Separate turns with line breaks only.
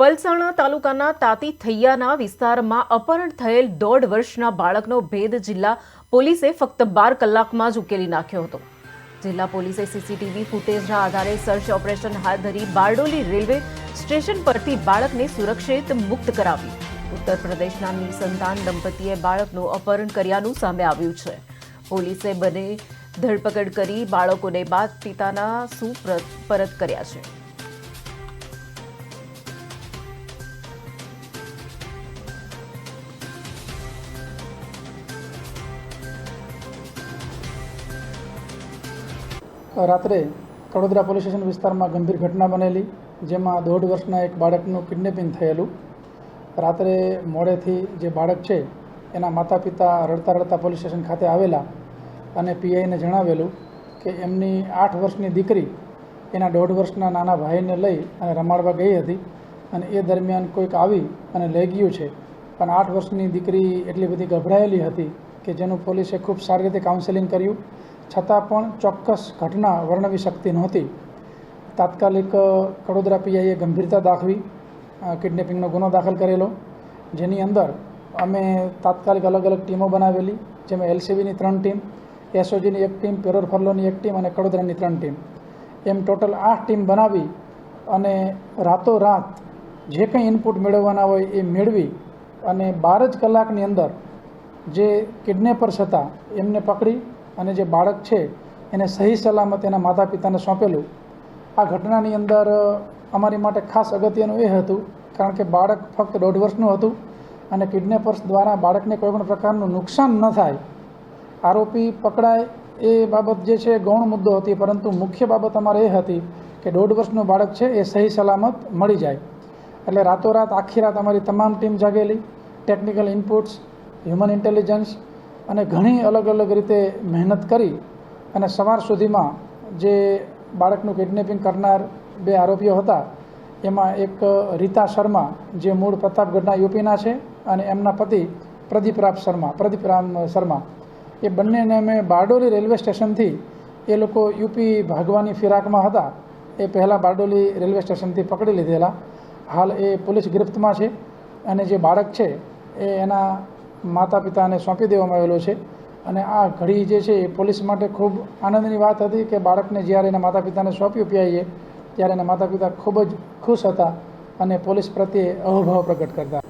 પલસાણા તાલુકાના તાતી થૈયાના વિસ્તારમાં અપહરણ થયેલ દોઢ વર્ષના બાળકનો ભેદ જિલ્લા પોલીસે ફક્ત બાર કલાકમાં જ ઉકેલી નાખ્યો હતો. જિલ્લા પોલીસે સીસીટીવી ફૂટેજના આધારે સર્ચ ઓપરેશન હાથ ધરી બારડોલી રેલવે સ્ટેશન પરથી બાળકને સુરક્ષિત મુક્ત કરાવ્યું ઉત્તર પ્રદેશના નિસંતાન દંપતીએ બાળકનું અપહરણ કર્યાનું સામે આવ્યું છે. પોલીસે બંને ધરપકડ કરી બાળકોને બાદ પિતાના સુપરત પરત કર્યા છે.
રાત્રે કડોદરા પોલીસ સ્ટેશન વિસ્તારમાં ગંભીર ઘટના બનેલી, જેમાં દોઢ વર્ષના એક બાળકનું કિડનેપિંગ થયેલું. રાત્રે મોડેથી જે બાળક છે, એના માતા પિતા રડતા રડતા પોલીસ સ્ટેશન ખાતે આવેલા અને પીઆઈને જણાવેલું કે એમની આઠ વર્ષની દીકરી એના દોઢ વર્ષના નાના ભાઈને લઈ અને રમાડવા ગઈ હતી અને એ દરમિયાન કોઈક આવી અને લઈ ગયું છે. પણ આઠ વર્ષની દીકરી એટલી બધી ગભરાયેલી હતી કે જેનું પોલીસે ખૂબ સારી રીતે કાઉન્સેલિંગ કર્યું છતાં પણ ચોક્કસ ઘટના વર્ણવી શકતી નહોતી. તાત્કાલિક કડોદરા પીઆઈએ ગંભીરતા દાખવી કિડનેપિંગનો ગુનો દાખલ કરેલો. જેની અંદર અમે તાત્કાલિક અલગ અલગ ટીમો બનાવેલી, જેમાં એલસીબીની ત્રણ ટીમ, એસઓજીની એક ટીમ પેરોર ફરલોની એક ટીમ અને કડોદરાની ત્રણ ટીમ. એમ ટોટલ આઠ ટીમ બનાવી અને રાતોરાત જે કંઈ ઇનપુટ મેળવવાના હોય એ મેળવી અને બાર જ કલાકની અંદર જે કિડનેપર્સ હતા એમને પકડી અને જે બાળક છે, એને સહી સલામત એના માતા પિતાને સોંપેલું. આ ઘટનાની અંદર અમારી માટે ખાસ અગત્યનું એ હતું, કારણ કે બાળક ફક્ત દોઢ વર્ષનું હતું અને કિડનેપર્સ દ્વારા બાળકને કોઈ પણ પ્રકારનું નુકસાન ન થાય. આરોપી પકડાય એ બાબત જે છે, ગૌણ મુદ્દો હતી, પરંતુ મુખ્ય બાબત અમારે એ હતી કે દોઢ વર્ષનું બાળક છે, એ સહી સલામત મળી જાય. એટલે રાતોરાત, આખી રાત અમારી તમામ ટીમ જાગેલી, ટેકનિકલ ઇનપુટ્સ, હ્યુમન ઇન્ટેલિજન્સ અને ઘણી અલગ અલગ રીતે મહેનત કરી અને સવાર સુધીમાં જે બાળકનું કિડનેપિંગ કરનાર બે આરોપીઓ હતા, એમાં એક રીતા શર્મા, જે મૂળ પ્રતાપગઢના યુપીના છે, અને એમના પતિ પ્રદીપરામ શર્મા પ્રદીપરામ શર્મા. એ બંનેને અમે બારડોલી રેલવે સ્ટેશનથી, એ લોકો યુપી ભાગવાની ફિરાકમાં હતા, એ પહેલાં બારડોલી રેલવે સ્ટેશનથી પકડી લીધેલા. હાલ એ પોલીસ ગિરફ્તમાં છે, અને જે બાળક છે, એ એના માતા પિતાને સોંપી દેવામાં આવેલો છે. અને આ ઘડી જે છે એ પોલીસ માટે ખૂબ આનંદની વાત હતી કે બાળકને જ્યારે એના માતા પિતાને સોંપ્યું પીઆઈએ ત્યારે એના માતા પિતા ખૂબ જ ખુશ હતા અને પોલીસ પ્રત્યે અહોભાવ પ્રગટ કરતા.